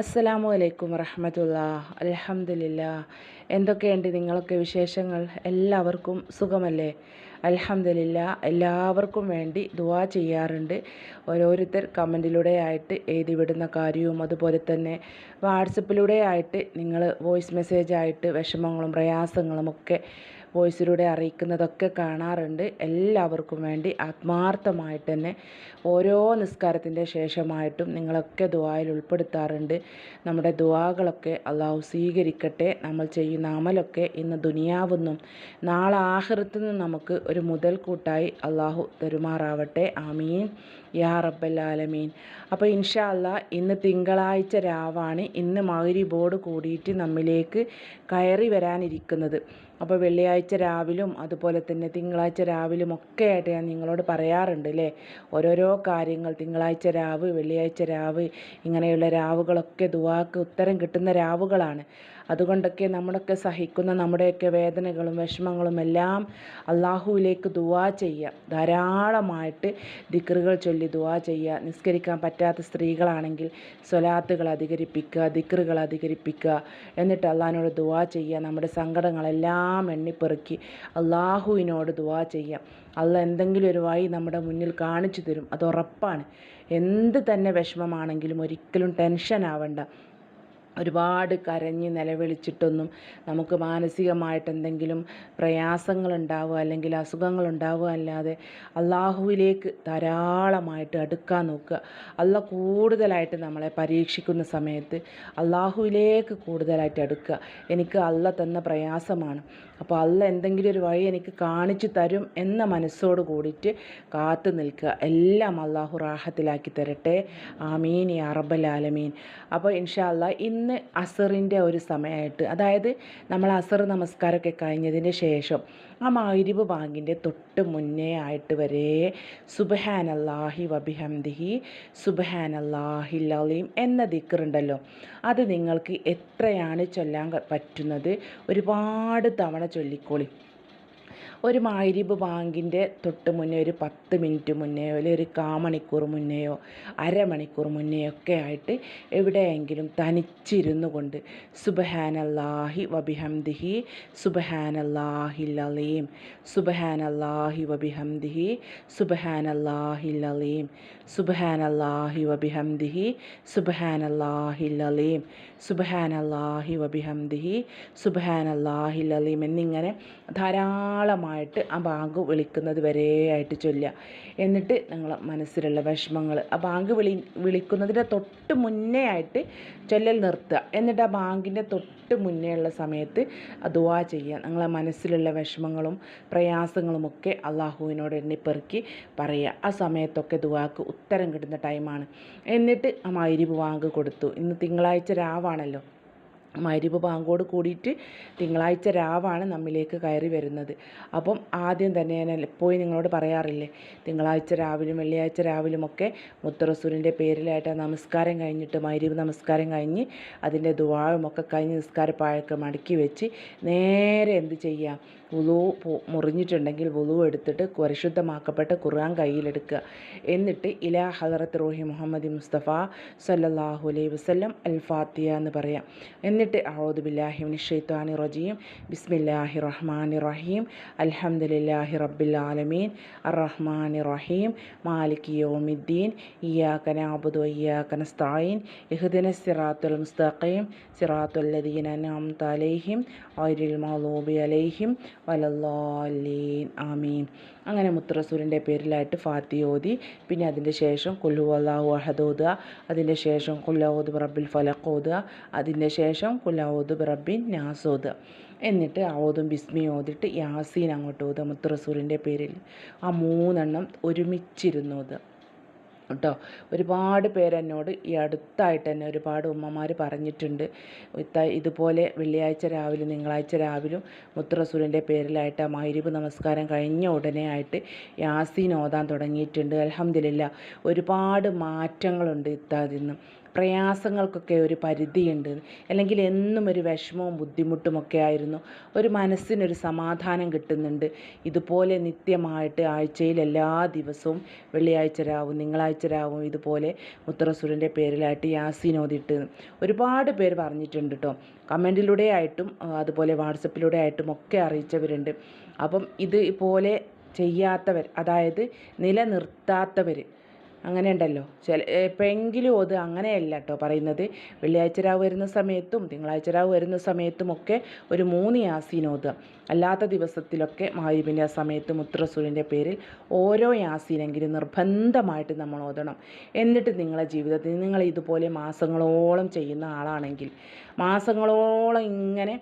അസ്സലാമു അലൈക്കും വറഹമത്തുള്ള അലഹമില്ല എന്തൊക്കെയുണ്ട് നിങ്ങളൊക്കെ വിശേഷങ്ങൾ? എല്ലാവർക്കും സുഖമല്ലേ? അലഹമില്ല എല്ലാവർക്കും വേണ്ടി ദുവാ ചെയ്യാറുണ്ട്. ഓരോരുത്തർ കമന്റിലൂടെ ആയിട്ട് എഴുതി വിടുന്ന കാര്യവും അതുപോലെ തന്നെ വാട്സപ്പിലൂടെ ആയിട്ട് നിങ്ങൾ വോയിസ് മെസ്സേജായിട്ട് വിഷമങ്ങളും പ്രയാസങ്ങളും ഒക്കെ വോയിസിലൂടെ അറിയിക്കുന്നതൊക്കെ കാണാറുണ്ട്. എല്ലാവർക്കും വേണ്ടി ആത്മാർത്ഥമായിട്ട് തന്നെ ഓരോ നിസ്കാരത്തിന്റെ ശേഷമായിട്ടും നിങ്ങളൊക്കെ ദുവായിൽ ഉൾപ്പെടുത്താറുണ്ട്. നമ്മുടെ ദുവാകളൊക്കെ അള്ളാഹു സ്വീകരിക്കട്ടെ. നമ്മൾ ചെയ്യുന്ന അമലൊക്കെ ഇന്ന് ദുനിയാവുന്നും നാളെ ആഹൃത്തു നിന്ന് നമുക്ക് ഒരു മുതൽക്കൂട്ടായി അള്ളാഹു തരുമാറാവട്ടെ. ആമീൻ. യാ റബ്ബല്ലാലമീൻ അപ്പോൾ ഇൻഷാ ഇന്ന് തിങ്കളാഴ്ച രാവാണ്. ഇന്ന് മഗ്രിബോട് കൂടിയിട്ട് നമ്മിലേക്ക് കയറി വരാനിരിക്കുന്നത്. അപ്പോൾ വെള്ളിയാഴ്ച രാവിലും അതുപോലെ തന്നെ തിങ്കളാഴ്ച രാവിലും ഒക്കെ ആയിട്ട് ഞാൻ നിങ്ങളോട് പറയാറുണ്ട് അല്ലേ ഓരോരോ കാര്യങ്ങൾ തിങ്കളാഴ്ച രാവ് വെള്ളിയാഴ്ച രാവ് ഇങ്ങനെയുള്ള രാവുകളൊക്കെ ദുവാക്ക് ഉത്തരം കിട്ടുന്ന രാവുകളാണ്. അതുകൊണ്ടൊക്കെ നമ്മളൊക്കെ സഹിക്കുന്ന നമ്മുടെയൊക്കെ വേദനകളും വിഷമങ്ങളും എല്ലാം അള്ളാഹുവിലേക്ക് ദുവാ ചെയ്യുക. ധാരാളമായിട്ട് ദിക്റുകൾ ചൊല്ലി ദുവാ ചെയ്യുക. നിസ്കരിക്കാൻ പറ്റാത്ത സ്ത്രീകളാണെങ്കിൽ സ്വലാത്തുകൾ അധികരിപ്പിക്കുക ദിക്റുകൾ അധികരിപ്പിക്കുക. എന്നിട്ട് അള്ളാഹിനോട് ദുവാ ചെയ്യുക. നമ്മുടെ സങ്കടങ്ങളെല്ലാം എണ്ണിപ്പെറുക്കി അള്ളാഹുവിനോട് ദുവാ ചെയ്യുക. അല്ല എന്തെങ്കിലും ഒരു വഴി നമ്മുടെ മുന്നിൽ കാണിച്ചു തരും. അത് ഉറപ്പാണ്. എന്ത് തന്നെ വിഷമമാണെങ്കിലും ഒരിക്കലും ടെൻഷൻ ആവണ്ട ഒരുപാട് കരഞ്ഞ് നിലവിളിച്ചിട്ടൊന്നും നമുക്ക് മാനസികമായിട്ട് എന്തെങ്കിലും പ്രയാസങ്ങളുണ്ടാവുക അല്ലെങ്കിൽ അസുഖങ്ങളുണ്ടാവുക അല്ലാതെ അള്ളാഹുവിലേക്ക് ധാരാളമായിട്ട് അടുക്കാൻ നോക്കുക. അല്ല കൂടുതലായിട്ട് നമ്മളെ പരീക്ഷിക്കുന്ന സമയത്ത് അള്ളാഹുവിലേക്ക് കൂടുതലായിട്ട് അടുക്കുക. എനിക്ക് അല്ല തന്ന പ്രയാസമാണ്. അപ്പോൾ അല്ല എന്തെങ്കിലും ഒരു വഴി എനിക്ക് കാണിച്ചു തരും എന്ന മനസ്സോട് കൂടിയിട്ട് കാത്തു നിൽക്കുക. എല്ലാം അള്ളാഹു റാഹത്തിലാക്കി തരട്ടെ. ആമീൻ ഈ അറബൽ ആലമീൻ. അപ്പോൾ ഇൻഷാ അല്ലാ ഇന്ന് അസറിന്റെ ഒരു സമയമായിട്ട് അതായത് നമ്മൾ അസർ നമസ്കാരമൊക്കെ കഴിഞ്ഞതിന് ശേഷം ആ മാരിവ് ബാങ്കിന്റെ തൊട്ട് മുന്നേ ആയിട്ട് വരെ സുബഹാനല്ലാഹി വബിഹംദിഹി സുബഹാനല്ലാഹി ലലീം എന്ന ദിക്കറുണ്ടല്ലോ അത് നിങ്ങൾക്ക് എത്രയാണ് ചൊല്ലാൻ പറ്റുന്നത്? ഒരുപാട് തവണ ചൊല്ലിക്കോളി. ഒരു മാരിബ് ബാങ്കിന്റെ തൊട്ട് മുന്നേ ഒരു പത്ത് മിനിറ്റ് മുന്നെയോ അല്ലെങ്കിൽ ഒരു കാമണിക്കൂർ മുന്നെയോ അരമണിക്കൂർ മുന്നേയോ ഒക്കെ ആയിട്ട് എവിടെയെങ്കിലും തനിച്ചിരുന്നു കൊണ്ട് സുബഹാനല്ലാഹി വബിഹംദിഹി സുബഹാനല്ലാഹി ലലീം സുബഹാനല്ലാഹി വബിഹംദിഹി സുബഹാനല്ലാഹി ലലീം സുബഹാനല്ലാഹി വബിഹംദിഹി സുബഹാനല്ലാഹി ലലീം സുബഹാനല്ലാഹി വബിഹംദിഹി സുബഹാനല്ലാഹി ലലീം എന്നിങ്ങനെ ധാരാളമായിട്ട് ആ ബാങ്ക് വിളിക്കുന്നത് വരെയായിട്ട് ചൊല്ലുക. എന്നിട്ട് നിങ്ങൾ മനസ്സിലുള്ള വിഷമങ്ങൾ ആ ബാങ്ക് വിളി വിളിക്കുന്നതിന്റെ തൊട്ട് മുന്നേ ആയിട്ട് ചൊല്ലൽ നിർത്തുക. എന്നിട്ട് ആ ബാങ്കിന്റെ തൊട്ട് മുന്നേ ഉള്ള സമയത്ത് ദുവാ ചെയ്യുക. നിങ്ങളെ മനസ്സിലുള്ള വിഷമങ്ങളും പ്രയാസങ്ങളുമൊക്കെ അള്ളാഹുവിനോട് എണ്ണിപ്പെറുക്കി പറയുക. ആ സമയത്തൊക്കെ ദുവാക്ക് ഉത്തരം കിട്ടുന്ന ടൈമാണ് എന്നിട്ട് ആ മൈരിബ് ബാങ്ക് കൊടുത്തു. ഇന്ന് തിങ്കളാഴ്ച രാവാണല്ലോ. മരിബ് പാങ്കോട് കൂടിയിട്ട് തിങ്കളാഴ്ച രാവാണ് നമ്മിലേക്ക് കയറി വരുന്നത്. അപ്പം ആദ്യം തന്നെ ഞാൻ എപ്പോഴും നിങ്ങളോട് പറയാറില്ലേ? തിങ്കളാഴ്ച രാവിലും വെള്ളിയാഴ്ച രാവിലുമൊക്കെ മുത്തറസൂരിന്റെ പേരിലായിട്ട് നമസ്കാരം കഴിഞ്ഞിട്ട് മരിവ് നമസ്കാരം കഴിഞ്ഞ് അതിന്റെ ഒക്കെ കഴിഞ്ഞ് നിസ്കാരപ്പാഴൊക്കെ മടക്കി വെച്ച് നേരെ എന്ത് ചെയ്യാം? വുളു മുറിഞ്ഞിട്ടുണ്ടെങ്കിൽ വുളു എടുത്തിട്ട് പരിശുദ്ധമാക്കപ്പെട്ട ഖുർആൻ കയ്യിലെടുക്കുക. എന്നിട്ട് ഇലാ ഹദറത്ത് റോഹി മുഹമ്മദ് മുസ്തഫ സല്ലല്ലാഹു അലൈഹി വസല്ലം അൽ ഫാത്തിയ എന്ന് പറയാം. എന്നിട്ട് ഔദു ബില്ലാഹി മിനശ് ഷൈത്വാനി റജീം. ബിസ്മില്ലാഹി റഹ്മാനി റഹീം. അൽഹംദുലില്ലാഹി റബ്ബിൽ ആലമീൻ. അർറഹ്മാനി റഹീം. മാലിക് യൗമിദ്ദീൻ. ഇയ്യാക നഅബുദു ഇയ്യാക നസ്തഈൻ ഇഹ്ദിന സിറാത്തുൽ മുസ്തഖീം. സിറാത്തുൽ ലദീന അൻഅംത അലൈഹിം. ഔരിൽ മഗ്ദൂബി അലൈഹിം. വലല്ലാലീൻ ആമീൻ. അങ്ങനെ മുത്തറസൂലിന്റെ പേരിലായിട്ട് ഫാത്തി ഓതി. പിന്നെ അതിന്റെ ശേഷം കുല്ലു അള്ളാഹു അഹദ് ഓതുക. അതിന്റെ ശേഷം കുല്ലാവൂദ് റബ്ബിൽ ഫലഖ് ഓതുക. അതിന്റെ ശേഷം കുല്ലാവൂദ് റബ്ബിൻ നാസ് ഓതുക. എന്നിട്ട് ഓതും ബിസ്മി ഓതിട്ട് യാസീൻ അങ്ങോട്ട് ഓതുക മുത്തറസൂലിന്റെ പേരിൽ. ആ മൂന്നെണ്ണം ഒരുമിച്ചിരുന്നു ഓതുക. കേട്ടോ. ഒരുപാട് പേരെന്നോട് ഈ അടുത്തായിട്ട് തന്നെ ഒരുപാട് ഉമ്മമാർ പറഞ്ഞിട്ടുണ്ട്. ഇതുപോലെ വെള്ളിയാഴ്ച രാവിലെ തിങ്കളാഴ്ച രാവിലും മുത്തറസൂലിന്റെ പേരിലായിട്ട് ആ മൈരിബ് നമസ്കാരം കഴിഞ്ഞ ഉടനെ ആയിട്ട് യാസീൻ ഓതാൻ തുടങ്ങിയിട്ടുണ്ട്. അലഹമില്ല ഒരുപാട് മാറ്റങ്ങളുണ്ട് ഇത്താതിൽ നിന്ന് പ്രയാസങ്ങൾക്കൊക്കെ ഒരു പരിധിയുണ്ട്. അല്ലെങ്കിൽ എന്നും ഒരു വിഷമവും ബുദ്ധിമുട്ടുമൊക്കെ ആയിരുന്നു. ഒരു മനസ്സിനൊരു സമാധാനം കിട്ടുന്നുണ്ട്. ഇതുപോലെ നിത്യമായിട്ട് ആഴ്ചയിൽ എല്ലാ ദിവസവും വെള്ളിയാഴ്ച രാവും തിങ്കളാഴ്ച രാവും ഇതുപോലെ മുത്തറസൂലിന്റെ പേരിലായിട്ട് യാസിനോദിട്ട് ഒരുപാട് പേര് പറഞ്ഞിട്ടുണ്ട് കേട്ടോ കമന്റിലൂടെ ആയിട്ടും അതുപോലെ വാട്സപ്പിലൂടെ ആയിട്ടും ഒക്കെ അറിയിച്ചവരുണ്ട്. അപ്പം ഇത് പോലെ ചെയ്യാത്തവർ അതായത് നിലനിർത്താത്തവർ അങ്ങനെ ഉണ്ടല്ലോ ചില എപ്പോഴെങ്കിലും അത് അങ്ങനെയല്ല കേട്ടോ പറയുന്നത്. വെള്ളിയാഴ്ച രാവ് വരുന്ന സമയത്തും തിങ്കളാഴ്ച രാവ് വരുന്ന സമയത്തുമൊക്കെ ഒരു മൂന്ന് യാസീൻ ഓതുക അല്ലാത്ത ദിവസത്തിലൊക്കെ മഹരീബിന്റെ ആ സമയത്ത് മുത്രസൂലിന്റെ പേരിൽ ഓരോ യാസീനെങ്കിലും നിർബന്ധമായിട്ട് നമ്മൾ ഓതണം. എന്നിട്ട് നിങ്ങളുടെ ജീവിതത്തിൽ നിങ്ങൾ ഇതുപോലെ മാസങ്ങളോളം ചെയ്യുന്ന ആളാണെങ്കിൽ മാസങ്ങളോളം ഇങ്ങനെ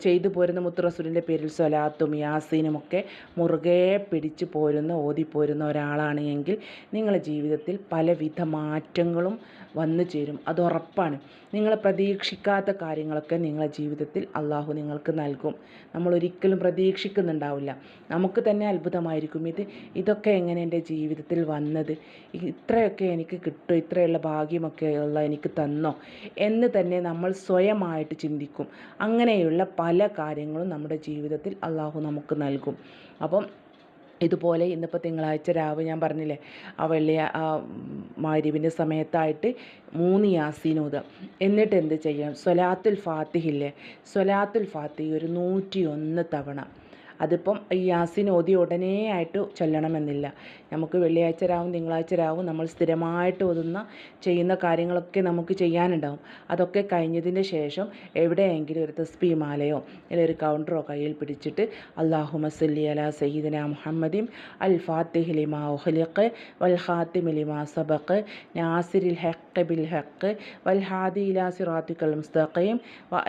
ചെയ്തു പോരുന്ന മുത്തുറസൂലിന്റെ പേരിൽ സ്വലാത്തും യാസീനും ഒക്കെ മുറുകെ പിടിച്ചു പോരുന്ന ഓതിപ്പോരുന്ന ഒരാളാണ് എങ്കിൽ നിങ്ങളുടെ ജീവിതത്തിൽ പലവിധ മാറ്റങ്ങളും വന്നു ചേരും. അത് ഉറപ്പാണ്. നിങ്ങൾ പ്രതീക്ഷിക്കാത്ത കാര്യങ്ങളൊക്കെ നിങ്ങളെ ജീവിതത്തിൽ അള്ളാഹു നിങ്ങൾക്ക് നൽകും. നമ്മൾ ഒരിക്കലും പ്രതീക്ഷിക്കുന്നുണ്ടാവില്ല. നമുക്ക് തന്നെ അത്ഭുതമായിരിക്കും. ഇത് ഇതൊക്കെ എങ്ങനെ എന്റെ ജീവിതത്തിൽ വന്നത്? ഇത്രയൊക്കെ എനിക്ക് കിട്ടും. ഇത്രയുള്ള ഭാഗ്യമൊക്കെ ഉള്ള എനിക്ക് തന്നോ? എന്ന് തന്നെ നമ്മൾ സ്വയമായിട്ട് ചിന്തിക്കും. അങ്ങനെയുള്ള പല കാര്യങ്ങളും നമ്മുടെ ജീവിതത്തിൽ അള്ളാഹു നമുക്ക് നൽകും. അപ്പം ഇതുപോലെ ഇന്നിപ്പോൾ തിങ്കളാഴ്ച രാവ് ഞാൻ പറഞ്ഞില്ലേ ആ വെള്ളി ആ മാരിവിന്റെ സമയത്തായിട്ട് മൂന്ന് യാസീനൂത്. എന്നിട്ട് എന്ത് ചെയ്യാം? സ്വലാത്തുൽ ഫാത്തിഹില്ലേ സ്വലാത്തുൽ ഫാത്തിഹ് ഒരു നൂറ്റി ഒന്ന് തവണ. അതിപ്പം യാസിൻ ഓതി ഉടനെ ആയിട്ട് ചൊല്ലണമെന്നില്ല. നമുക്ക് വെള്ളിയാഴ്ച രാവും തിങ്കളാഴ്ച രാവും നമ്മൾ സ്ഥിരമായിട്ട് ഓതുന്ന ചെയ്യുന്ന കാര്യങ്ങളൊക്കെ നമുക്ക് ചെയ്യാനുണ്ടാവും. അതൊക്കെ കഴിഞ്ഞതിന് ശേഷം എവിടെയെങ്കിലും ഒരു തസ്ബി മാലയോ അല്ലെങ്കിൽ ഒരു കൗണ്ടറോ കയ്യിൽ പിടിച്ചിട്ട് അള്ളാഹു മസല്ലി അല സയ്യിദന മുഹമ്മദിം അൽ ഫാത്തിഹ് ലിമാ ഉഖ്ലിഖ് വൽ ഖാത്തിം ലിമാ സബഖ് നാസിരിൽ ഹഖ് ബിൽ ഹഖ് വൽ ഹാദി ഇലാ സിറാത്തിക്കൽ മുസ്തഖീം വ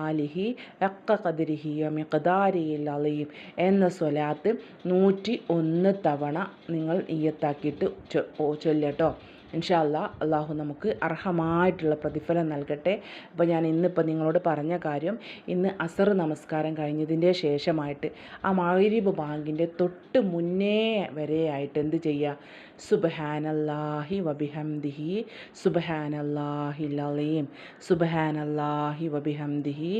ആലിഹി ഹഖ ഖദ്രിഹി വ മിഖ്ദാരിഹിൽ അലീം എന്ന സ്വലാത്ത് നൂറ്റി ഒന്ന് തവണ നിങ്ങൾ ഈയത്താക്കിയിട്ട് ചൊല്ലട്ടോ ഇൻഷാല്ല അള്ളാഹു നമുക്ക് അർഹമായിട്ടുള്ള പ്രതിഫലം നൽകട്ടെ. അപ്പോൾ ഞാൻ ഇന്നിപ്പോൾ നിങ്ങളോട് പറഞ്ഞ കാര്യം ഇന്ന് അസർ നമസ്കാരം കഴിഞ്ഞതിന്റെ ശേഷമായിട്ട് ആ മഹരീബ് ബാങ്കിന്റെ തൊട്ട് മുന്നേ വരെയായിട്ട് എന്ത് ചെയ്യുക സുബഹാനല്ലാഹി വബിഹംദിഹി സുബഹാനല്ലാഹി ലലീം സുബഹാനല്ലാഹി വബിഹംദിഹി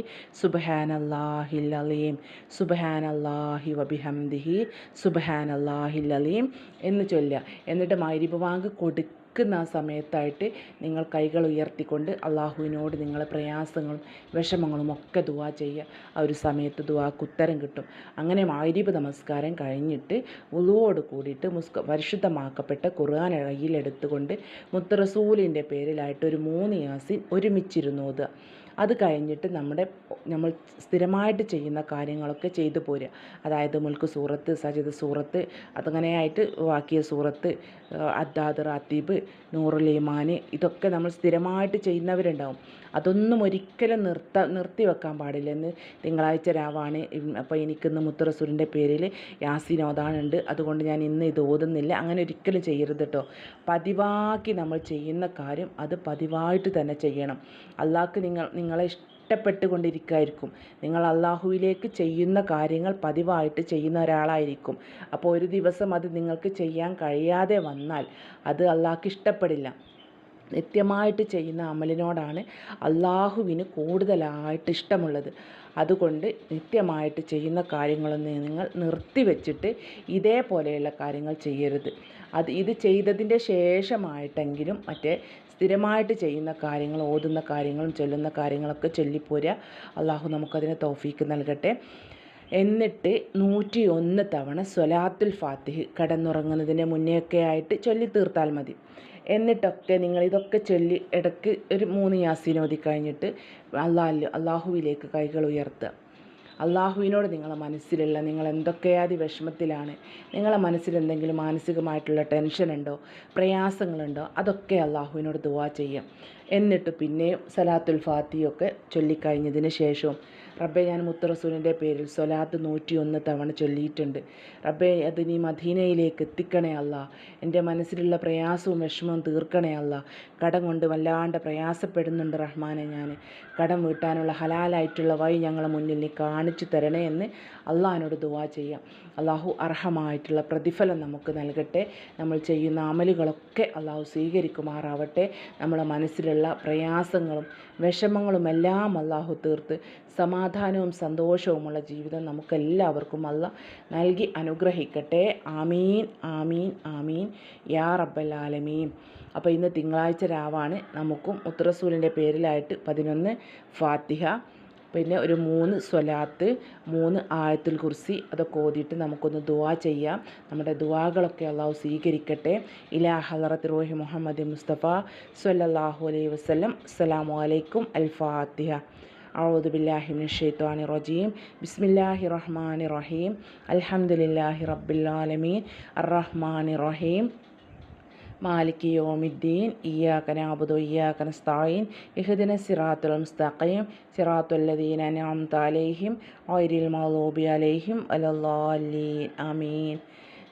സുബഹാനല്ലാഹി ലലീം സുബഹാനല്ലാഹി വബിഹംദിഹി സുബഹാനല്ലാഹി ലലീം എന്ന് ചൊല്ലുക. എന്നിട്ട് മൈരിബ് ബാങ്ക് കൊടുക്കുക നിൽക്കുന്ന ആ സമയത്തായിട്ട് നിങ്ങൾ കൈകൾ ഉയർത്തിക്കൊണ്ട് അള്ളാഹുവിനോട് നിങ്ങളെ പ്രയാസങ്ങളും വിഷമങ്ങളും ഒക്കെ ദുവാ ചെയ്യുക. ആ ഒരു സമയത്ത് ദുവാക്ക് ഉത്തരം കിട്ടും. അങ്ങനെ മാരീപ് നമസ്കാരം കഴിഞ്ഞിട്ട് ഉളുവോട് കൂടിയിട്ട് മുസ്ക പരിശുദ്ധമാക്കപ്പെട്ട ഖുർആൻ കയ്യിലെടുത്തുകൊണ്ട് മുത്തറസൂലിന്റെ പേരിലായിട്ട് ഒരു മൂന്ന് യാസിൻ ഒരുമിച്ചിരുന്നു ഓതുക അത് കഴിഞ്ഞിട്ട് നമ്മുടെ നമ്മൾ സ്ഥിരമായിട്ട് ചെയ്യുന്ന കാര്യങ്ങളൊക്കെ ചെയ്തു പോരുക. അതായത് മുൽക്ക് സൂറത്ത് സജിദ് സൂറത്ത് അതങ്ങനെയായിട്ട് വാക്കിയ സൂറത്ത് അദ്ദാദ് റാത്തീബ് നൂറുലീമാൻ ഇതൊക്കെ നമ്മൾ സ്ഥിരമായിട്ട് ചെയ്യുന്നവരുണ്ടാവും. അതൊന്നും ഒരിക്കലും നിർത്ത നിർത്തി വെക്കാൻ പാടില്ല. എന്ന് തിങ്കളാഴ്ച രാവാണ്. അപ്പോൾ എനിക്കിന്ന് മുത്തറസൂറിന്റെ പേരിൽ യാസീൻ ഓതാനുണ്ട് അതുകൊണ്ട് ഞാൻ ഇന്ന് ഇത് ഓതുന്നില്ല. അങ്ങനെ ഒരിക്കലും ചെയ്യരുത് കേട്ടോ പതിവാക്കി നമ്മൾ ചെയ്യുന്ന കാര്യം അത് പതിവായിട്ട് തന്നെ ചെയ്യണം. അള്ളാഹ്ക്ക് നിങ്ങൾ നിങ്ങളെ ഇഷ്ടപ്പെട്ടുകൊണ്ടിരിക്കുമായിരിക്കും നിങ്ങൾ അള്ളാഹുവിലേക്ക് ചെയ്യുന്ന കാര്യങ്ങൾ പതിവായിട്ട് ചെയ്യുന്ന ഒരാളായിരിക്കും. അപ്പോൾ ഒരു ദിവസം അത് നിങ്ങൾക്ക് ചെയ്യാൻ കഴിയാതെ വന്നാൽ അത് അള്ളാഹ്ക്ക് ഇഷ്ടപ്പെടില്ല. നിത്യമായിട്ട് ചെയ്യുന്ന അമലിനോടാണ് അള്ളാഹുവിന് കൂടുതലായിട്ട് ഇഷ്ടമുള്ളത്. അതുകൊണ്ട് നിത്യമായിട്ട് ചെയ്യുന്ന കാര്യങ്ങളൊന്നും നിങ്ങൾ നിർത്തിവെച്ചിട്ട് ഇതേപോലെയുള്ള കാര്യങ്ങൾ ചെയ്യരുത്. അത് ഇത് ചെയ്തതിന്റെ ശേഷമായിട്ടെങ്കിലും മറ്റേ സ്ഥിരമായിട്ട് ചെയ്യുന്ന കാര്യങ്ങൾ ഓതുന്ന കാര്യങ്ങളും ചൊല്ലുന്ന കാര്യങ്ങളൊക്കെ ചൊല്ലിപ്പോരുക. അള്ളാഹു നമുക്കതിന് തോഫീക്ക് നൽകട്ടെ. എന്നിട്ട് നൂറ്റി ഒന്ന് തവണ സ്വലാത്തുൽ ഫാത്തിഹ് കടന്നുറങ്ങുന്നതിന് മുന്നേയൊക്കെ ആയിട്ട് ചൊല്ലി തീർത്താൽ മതി. എന്നിട്ടൊക്കെ നിങ്ങൾ ഇതൊക്കെ ചൊല്ലി ഇടയ്ക്ക് ഒരു മൂന്ന് യാസീൻ ഓതി കഴിഞ്ഞിട്ട് അള്ളാഹു അള്ളാഹുവിലേക്ക് കൈകൾ ഉയർത്തുക. അള്ളാഹുവിനോട് നിങ്ങളെ മനസ്സിലുള്ള നിങ്ങൾ എന്തൊക്കെയാതി വിഷമത്തിലാണ് നിങ്ങളെ മനസ്സിൽ എന്തെങ്കിലും മാനസികമായിട്ടുള്ള ടെൻഷനുണ്ടോ പ്രയാസങ്ങളുണ്ടോ അതൊക്കെ അള്ളാഹുവിനോട് ദുവാ ചെയ്യാം. എന്നിട്ട് പിന്നെയും സലാത്തുൽ ഫാത്തിയൊക്കെ ചൊല്ലിക്കഴിഞ്ഞതിന് ശേഷവും റബ്ബെ ഞാൻ മുത്തറസൂലിന്റെ പേരിൽ സ്വലാത്ത് നൂറ്റിയൊന്ന് തവണ ചൊല്ലിയിട്ടുണ്ട്. റബ്ബെ അത് നീ മദീനയിലേക്ക് എത്തിക്കണേ അല്ല. എന്റെ മനസ്സിലുള്ള പ്രയാസവും വിഷമവും തീർക്കണേ അല്ല. കടം കൊണ്ട് വല്ലാണ്ട് പ്രയാസപ്പെടുന്നുണ്ട് റഹ്മാനെ ഞാൻ കടം വീട്ടാനുള്ള ഹലാലായിട്ടുള്ള വഴി ഞങ്ങളെ മുന്നിൽ നീ കാണിച്ചു തരണേ എന്ന് അള്ളാഹിനോട് ദുവാ ചെയ്യാം. അള്ളാഹു അർഹമായിട്ടുള്ള പ്രതിഫലം നമുക്ക് നൽകട്ടെ. നമ്മൾ ചെയ്യുന്ന അമലുകളൊക്കെ അള്ളാഹു സ്വീകരിക്കുമാറാവട്ടെ. നമ്മുടെ മനസ്സിലുള്ള പ്രയാസങ്ങളും വിഷമങ്ങളും എല്ലാം അള്ളാഹു തീർത്ത് സമാധാനവും സന്തോഷവുമുള്ള ജീവിതം നമുക്കെല്ലാവർക്കും അല്ല നൽകി അനുഗ്രഹിക്കട്ടെ. ആമീൻ ആമീൻ ആമീൻ. യാ റബ്ബൽ ആലമീൻ അപ്പോൾ ഇന്ന് തിങ്കളാഴ്ച രാവാണ്. നമുക്കും ഉത്തറസൂലിന്റെ പേരിലായിട്ട് പതിനൊന്ന് ഫാത്തിഹ പിന്നെ ഒരു മൂന്ന് സ്വലാത്ത് മൂന്ന് ആയത്തുൽ കുർസി അതൊക്കെ ഓതിയിട്ട് നമുക്കൊന്ന് ദുവാ ചെയ്യാം. നമ്മുടെ ദുവാകളൊക്കെ അള്ളാഹു സ്വീകരിക്കട്ടെ. ഇലാ ഹലറത്ത് റോഹി മുഹമ്മദ് മുസ്തഫ സല്ലല്ലാഹു അലൈഹി വസല്ലം. അസ്സലാമു അലൈക്കും അൽ ഫാത്തിഹ. ഔദുബില്ലാഹിമിൻ ഷെയ്ത്വാനി റജീം ബിസ്മില്ലാഹി റഹ്മാനി റഹീം അലഹമുല്ലാഹി റബ്ബില്ലാലമീൻ അറഹ്മാനി റഹീം മാലിക് യോമിദ്ദീൻ ഇയാക്കന അബുദു ഇയാക്കന സ്തായിൻ ഇഹദിന സിറാത്തുൽ മുസ്തഖീം സിറാത്തുല്ലദീന നാം താലേഹിം ഐരിൽ മൗലൂബി അലേഹിം അലല്ലാലീൻ അമീൻ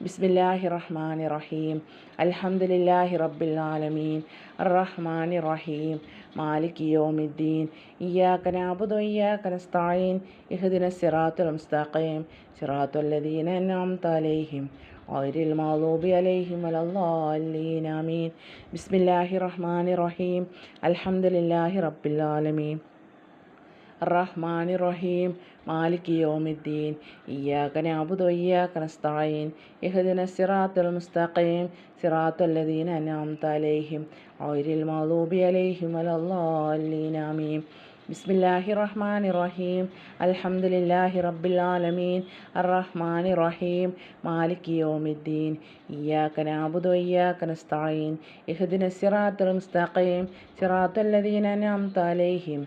أنعمت عليهم غير المغضوب عليهم ولا الضالين آمين بسم الله الرحمن الرحيم الحمد لله رب العالمين الرحمن الرحيم مالك يوم الدين إياك نعبد وإياك نستعين اهدنا الصراط المستقيم صراط الذين أنعمت عليهم غير المغضوب عليهم ولا الضالين آمين بسم الله الرحمن الرحيم الحمد لله رب العالمين الرحمن الرحيم مالك يوم الدين إياك نعبد وإياك نستعين اهدنا الصراط المستقيم صراط الذين أنعمت عليهم غير المغضوب عليهم ولا الضالين آمين بسم الله الرحمن الرحيم الحمد لله رب العالمين الرحمن الرحيم مالك يوم الدين إياك نعبد وإياك نستعين اهدنا الصراط المستقيم صراط الذين أنعمت عليهم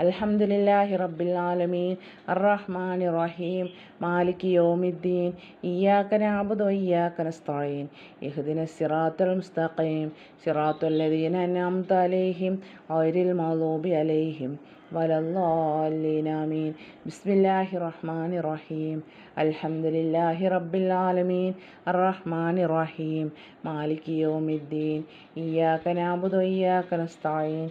അൽഹംദുലില്ലാഹി റബ്ബിൽ ആലമീൻ. അറഹ്മാൻ റഹീം മാലിക് യോമിദ്ദീൻ. ഇയ്യാക്ക നാബുദ് ഇയ്യാക്ക നസ്തഈൻ. ഇഹ്ദിന സിറാത്തുൽ മുസ്തഖീം. സിറാത്തുൽ ലദീന അൻഅംത അലൈഹിം. ഗൈറിൽ മഗ്ദൂബി അലൈഹിം. വലല്ലാലീൻ ആമീൻ. ബിസ്മില്ലാഹി റഹ്മാൻ റഹീം അൽഹംദുലില്ലാഹി റബ്ബിൽ ആലമീൻ. അറഹ്മാൻ റഹീം മാലിക് യോമിദ്ദീൻ. ഇയ്യാക്ക നാബുദ് ഇയ്യാക്ക നസ്തഈൻ.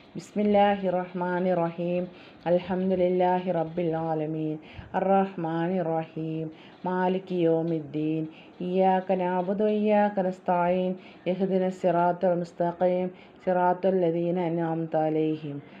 ബിസ്മില്ലാഹി റഹ്മാൻ റഹീം അൽഹംദുലില്ലാഹി റബ്ബിൽ ആലമീൻ അറഹ്മാൻ റഹീം മാലിക് യോമിദ്ദീൻ. ഇയാക്ക നാബുദു ഇയാക്ക നസ്തായീൻ. യഹ്ദിന സിറാത്തുൽ മുസ്തഖീം. സിറാത്തുൽ ലദീന അൻഅംത അലൈഹിം.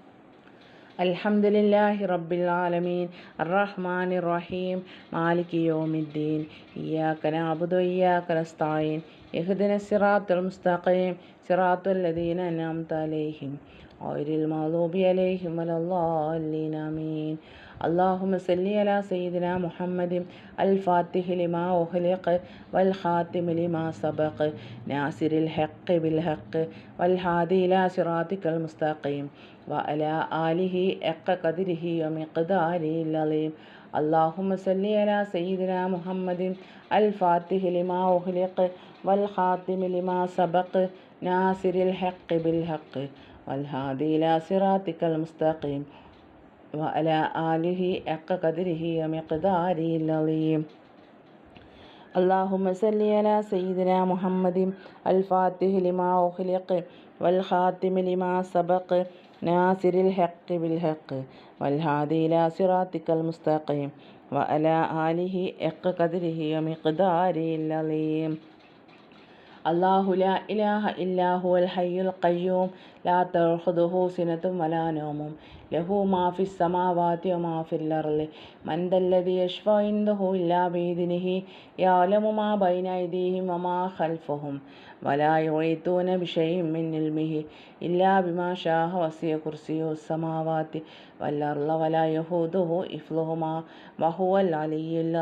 അൽഹംദുലില്ലാഹി റബ്ബിൽ ആലമീൻ. അറഹ്മാൻ റഹീം മാലിക് യോമിദ്ദീൻ. ഇയാക്കന അബുദു ഇയാക്കന സ്തായിൻ ഇഹ്ദിന സിറാത്തുൽ മുസ്തഖീം. സിറാത്തുൽ ലദീന അനാംത അലൈഹിം. غير المغضوب عليهم ولا الضالين آمين اللهم صل على سيدنا محمد الفاتح لما أخلق والخاتم لما سبق ناصر الحق بالحق والهادي إلى صراطك المستقيم وعلى آله حق قدره ومقداره العظيم اللهم صل على سيدنا محمد الفاتح لما أخلق والخاتم لما سبق ناصر الحق بالحق والهادي إلى صراطك المستقيم وعلى آله حق قدره ومقداره العظيم اللهم صل على سيدنا محمد الفاتح لما أخلق والخاتم لما سبق ناصر الحق بالحق والهادي إلى صراطك المستقيم وعلى آله حق قدره ومقداره العظيم الله لا إله إلا هو الحي القيوم ലാ ലഹു മാഫി സമാവാത്യ മന്ദല്ലതി യഷ്വ ഇല്ലാ ബീദിനിഹി. യാലമുമാ ബൈനൈദീഹിം വമാ ഖൽഫഹും. വലാ യുഴീത്തൂന ബിഷയും ഇല്ലാ ബിമാ വസിയ കുർസിയു സമാവാത്തി. വല്ലർല വലാ ഇഫ്ലുഹുമാ. വഹുവൽ അലിയുൽ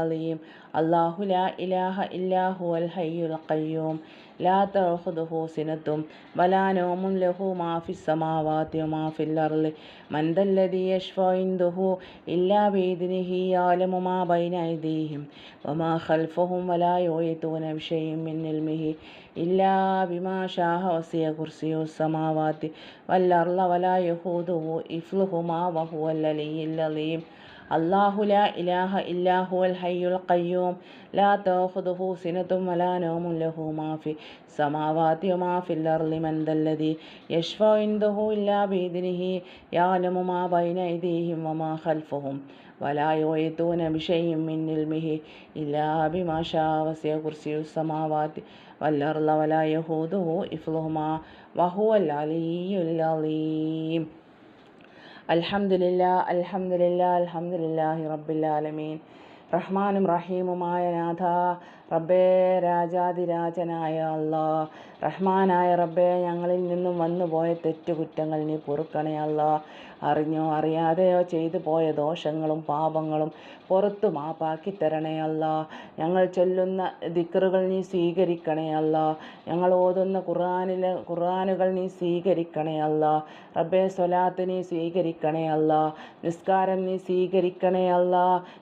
അള്ളാഹു ലാ ഇലാഹ ഇല്ലാഹു ഹയ്യുൽ ഖയ്യൂം. ലാ സിനത്തും വലാ നോമും മാഫി സമാവാത്തി മാഫില്ലറിൽ മന്ദല്ലതി യഷ്ഫുഹു ഇല്ലാ ബീദിനിഹി ആലമുമാ ബൈനൈദീഹിം. വമാ ഖൽഫഹും വലാ യോയിത്തൂന വിഷയം മിന്നിൽമിഹി ഇല്ലാ ബിമാ ഷാഹ വസിയ വല്ലർല വലാ യഹൂദുഹു ഇഫ്ലുഹുമാ വഹുവല്ലലിയിൽ അലീം بشيء من علمه إلا بما شاء وسع كرسيه السماوات والأرض ولا يهوده إفلهما وهو العلي العظيم الله لا إله إلا هو الحي القيوم لا تأخذه سنة ولا نوم له ما في السماوات وما في الأرض من ذا الذي يشفع عنده إلا بإذنه يعلم ما بين أيديهم وما خلفهم ولا يحيطون بشيء من علمه إلا بما شاء وسع كرسي السماوات والأرض ولا يهوده إفلهما وهو العلي العظيم അൽഹംദുലില്ല അൽഹംദുലില്ല അൽഹംദുലില്ലാഹി റബ്ബിൽ ആലമീൻ. റഹ്മാനും റഹീമുമായ നാഥ റബ്ബേ രാജാതിരാജനായ അല്ലാ റഹ്മാനായ റബ്ബേ ഞങ്ങളിൽ നിന്നും വന്നുപോയ തെറ്റുകുറ്റങ്ങൾ നീ പൊറുക്കണേ അല്ലാ അറിഞ്ഞോ അറിയാതെയോ ചെയ്തു പോയ ദോഷങ്ങളും പാപങ്ങളും പുറത്തു മാപ്പാക്കി തരണേ അല്ല. ഞങ്ങൾ ചൊല്ലുന്ന ദിക്കറുകൾ നീ സ്വീകരിക്കണേ അല്ല. ഞങ്ങൾ ഓതുന്ന ഖുർആാനിലെ ഖുർആാനുകൾ നീ സ്വീകരിക്കണേ അല്ല. റബ്ബെ സ്വലാത്ത് നീ സ്വീകരിക്കണേ അല്ല. നിസ്കാരം നീ സ്വീകരിക്കണേ അല്ല.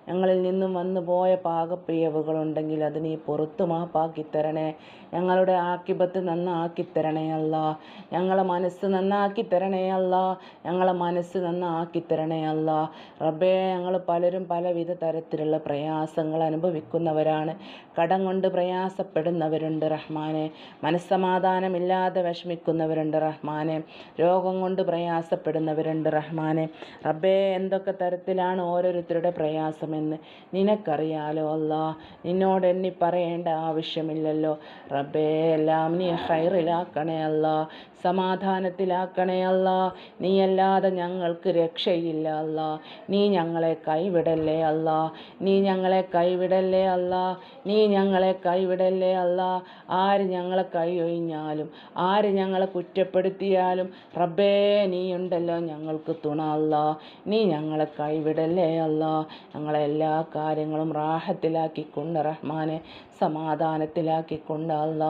ഞങ്ങളിൽ നിന്നും വന്നു പോയ പാകപ്പിയവുകളുണ്ടെങ്കിൽ അത് നീ പുറത്ത് മാപ്പാക്കി തരണേ. ഞങ്ങളുടെ ആക്കിപത്ത് നന്നാക്കി തരണേ അല്ല. ഞങ്ങളെ മനസ്സ് നന്നാക്കി തരണേ അല്ല. ഞങ്ങളെ മനസ്സ് നന്നാക്കി തരണേ അല്ല. റബ്ബേ ഞങ്ങൾ പലരും പലവിധ തരത്തിലുള്ള പ്രയാസങ്ങൾ അനുഭവിക്കുന്നവരാണ്. കടം കൊണ്ട് പ്രയാസപ്പെടുന്നവരുണ്ട് റഹ്മാനെ. മനസ്സമാധാനമില്ലാതെ വിഷമിക്കുന്നവരുണ്ട് റഹ്മാനെ. രോഗം കൊണ്ട് പ്രയാസപ്പെടുന്നവരുണ്ട് റഹ്മാനെ. റബ്ബേ എന്തൊക്കെ തരത്തിലാണ് ഓരോരുത്തരുടെ പ്രയാസമെന്ന് നിനക്കറിയാലോ അല്ല നിന്നോട് എണ്ണി പറയേണ്ട ആവശ്യമില്ലല്ലോ. റബ്ബേ എല്ലാം നീ ഹൈറിലാക്കണേ അല്ല സമാധാനത്തിലാക്കണേ അല്ല നീയല്ലാതെ ഞങ്ങൾക്ക് രക്ഷയില്ല അല്ല നീ ഞങ്ങളെ കൈവിടല്ലേ അല്ല നീ ഞങ്ങളെ കൈവിടല്ലേ അല്ല. നീ ഞങ്ങളെ കൈവിടല്ലേ അല്ല. ആര് ഞങ്ങളെ കൈ ഒഴിഞ്ഞാലും ആര് ഞങ്ങളെ കുറ്റപ്പെടുത്തിയാലും റബ്ബേ നീ ഉണ്ടല്ലോ ഞങ്ങൾക്ക് തുണ അല്ല. നീ ഞങ്ങളെ കൈവിടല്ലേ അല്ല. ഞങ്ങളെ എല്ലാ കാര്യങ്ങളും റാഹത്തിലാക്കിക്കൊണ്ട് റഹ്മാനെ സമാധാനത്തിലാക്കിക്കൊണ്ട് അല്ല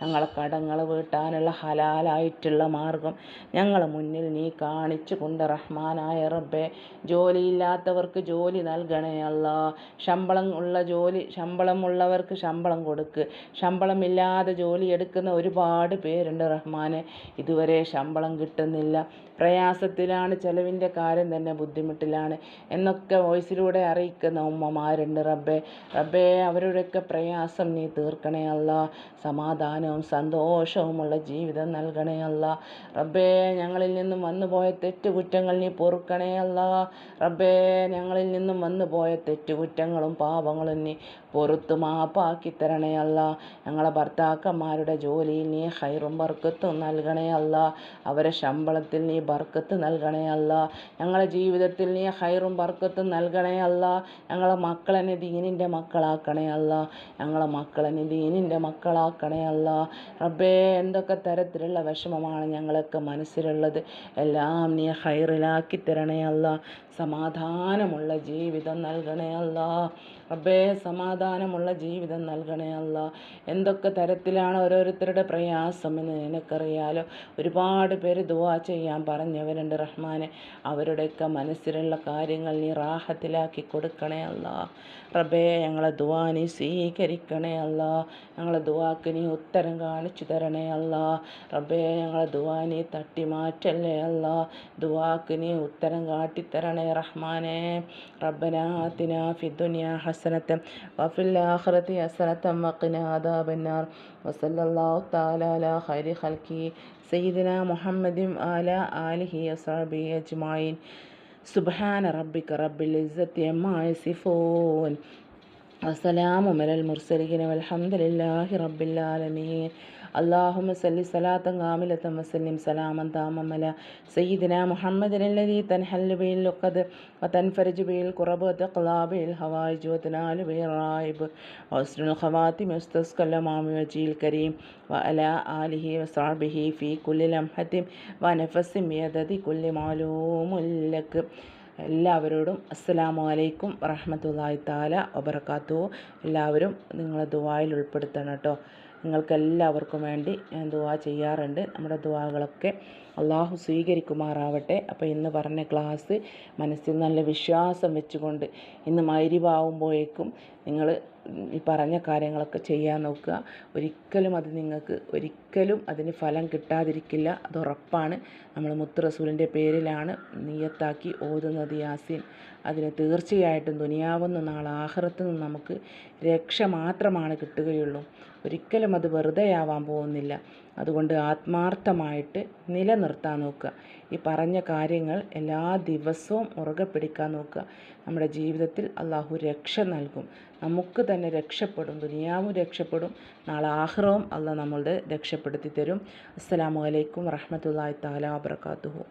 ഞങ്ങളെ കടങ്ങൾ വീട്ടാനുള്ള ഹലാലായിട്ടുള്ള മാർഗം ഞങ്ങളെ മുന്നിൽ നീ കാണിച്ചു കൊണ്ട് റഹ്മാനായ റബ്ബെ ജോലിയില്ലാത്തവർക്ക് ജോലി നൽകണേ അല്ല ശമ്പളം ഉള്ള ജോലി ശമ്പളമുള്ളവർക്ക് ശമ്പളം കൊടുക്ക്. ശമ്പളമില്ലാതെ ജോലി എടുക്കുന്ന ഒരുപാട് പേരുണ്ട് റഹ്മാനെ. ഇതുവരെ ശമ്പളം കിട്ടുന്നില്ല. പ്രയാസത്തിലാണ് ചെലവിന്റെ കാര്യം തന്നെ ബുദ്ധിമുട്ടിലാണ് എന്നൊക്കെ വോയിസിലൂടെ അറിയിക്കുന്ന ഉമ്മമാരുണ്ട്. റബ്ബേ റബ്ബേ അവരുടെയൊക്കെ പ്രയാസം നീ തീർക്കണേ അല്ല. സമാധാനവും സന്തോഷവുമുള്ള ജീവിതം നൽകണേ അല്ല. റബ്ബേ ഞങ്ങളിൽ നിന്നും വന്നുപോയ തെറ്റുകുറ്റങ്ങൾ നീ പൊറുക്കണേ അല്ല. റബ്ബേ ഞങ്ങളിൽ നിന്നും വന്നുപോയ തെറ്റുകുറ്റങ്ങളും പാപങ്ങളും നീ പുറത്തു മാപ്പാക്കി തരണേ അല്ല. ഞങ്ങളെ ഭർത്താക്കന്മാരുടെ ജോലിയിൽ നീ ഹൈറും ബർക്കത്തും നൽകണേ അല്ല. അവരെ ശമ്പളത്തിൽ നീ ബർക്കത്ത് നൽകണേ അല്ല. ഞങ്ങളെ ജീവിതത്തിൽ നീ ഹൈറും ബർക്കത്തും നൽകണേ അല്ല. ഞങ്ങളെ മക്കളെ ദീനിന്റെ മക്കളാക്കണേ അല്ല. ഞങ്ങളെ മക്കളെ ദീനിന്റെ മക്കളാക്കണേ അല്ല. റബ്ബേ എന്തൊക്കെ തരത്തിലുള്ള വിഷമമാണ് ഞങ്ങളൊക്കെ മനസ്സിലുള്ളത്. എല്ലാം നീ ഹൈറിലാക്കി തരണേ അല്ല. സമാധാനമുള്ള ജീവിതം നൽകണേ അല്ല. റബ്ബേ സമാധാനമുള്ള ജീവിതം നൽകണേ അല്ല. എന്തൊക്കെ തരത്തിലാണ് ഓരോരുത്തരുടെ പ്രയാസം എന്ന് നിനക്കറിയാലോ? ഒരുപാട് പേര് ദുവാ ചെയ്യാൻ പറഞ്ഞവരുണ്ട് റഹ്മാനെ. അവരുടെയൊക്കെ മനസ്സിലുള്ള കാര്യങ്ങൾ നീ റാഹത്തിലാക്കി കൊടുക്കണേ അല്ല. റബേ ഞങ്ങളെ ദുവാ നീ സ്വീകരിക്കണേ അല്ല. ഞങ്ങളെ ദുവാക്ക് നീ ഉത്തരം കാണിച്ചു തരണേ അല്ല. റബേ ഞങ്ങളെ ദുവാ നീ തട്ടി മാറ്റല്ലേ അല്ല. ദുവാക്ക് നീ ഉത്തരം കാട്ടിത്തരണേ റഹ്മാനെ. റബ്ബന ആതിന ഫിദ്ദുനിയ ഹസനത്തം വഫിൽ ആഖിറതി ഹസനത്തം വഖിന അദാബന്നാർ വസല്ലല്ലാഹു തആല അലാ ഖൈരി ഖൽഖി സയ്യിദിന മുഹമ്മദിൻ ആല ആലിഹി വസഹബിഹി അജ്മഈൻ സുബ്ഹാന റബ്ബിക റബ്ബിൽ ഇസ്സത്തി അമ്മാ യസിഫൂൻ വസ്സലാമു അലൽ മുർസലീൻ വൽഹംദുലില്ലാഹി റബ്ബിൽ ആലമീൻ اللهم صل صلاة كاملة وسلم سلاما تاما على سيدنا محمد الذي تنحل به اللقد وتنفرج به الكرب وتقضى به الحوائج وتنال به الرائب وحسن الخواتم يستسقى الأمام وجه الكريم وعلى آله وصحبه في كل لمحة ونفس بيدد كل معلوم لك എല്ലാവരോടും അസ്സലാമു അലൈക്കും വറഹമത്തല്ലാഹി താല വബർക്കാത്തു എല്ലാവരും നിങ്ങളെ ദുവായിൽ ഉൾപ്പെടുത്തണം കേട്ടോ നിങ്ങൾക്കെല്ലാവർക്കും വേണ്ടി ഞാൻ ദുവാ ചെയ്യാറുണ്ട്. നമ്മുടെ ദുവാകളൊക്കെ അള്ളാഹു സ്വീകരിക്കുമാറാവട്ടെ. അപ്പോൾ ഇന്ന് പറഞ്ഞ ക്ലാസ് മനസ്സിൽ നല്ല വിശ്വാസം വെച്ചുകൊണ്ട് ഇന്ന് മൈരിവാകുമ്പോഴേക്കും നിങ്ങൾ ഈ പറഞ്ഞ കാര്യങ്ങളൊക്കെ ചെയ്യാൻ നോക്കുക. ഒരിക്കലും അത് നിങ്ങൾക്ക് ഒരിക്കലും അതിന് ഫലം കിട്ടാതിരിക്കില്ല. അത് ഉറപ്പാണ്. നമ്മൾ മുത്ത് റസൂലിന്റെ പേരിലാണ് നീയത്താക്കി ഓതുന്നത് യാസീൻ. അതിന് തീർച്ചയായിട്ടും ദുനിയാവുന്ന നാൾ ആഹ്റത്ത് നിന്ന് നമുക്ക് രക്ഷ മാത്രമാണ് കിട്ടുകയുള്ളൂ. ഒരിക്കലും അത് വെറുതെയാവാൻ പോകുന്നില്ല. അതുകൊണ്ട് ആത്മാർത്ഥമായിട്ട് നിലനിർത്താൻ നോക്കുക. ഈ പറഞ്ഞ കാര്യങ്ങൾ എല്ലാ ദിവസവും മുറുകെ പിടിക്കാൻ നോക്കുക. നമ്മുടെ ജീവിതത്തിൽ അള്ളാഹു രക്ഷ നൽകും. നമുക്ക് തന്നെ രക്ഷപ്പെടും. ദുനിയാവും രക്ഷപ്പെടും. നാളെ ആഹ്റവും അള്ളാഹ് നമ്മളുടെ രക്ഷപ്പെടുത്തി തരും. അസ്സലാമു അലൈക്കും വറഹമത്തല്ലാ താല വാബർക്കാത്തുഹു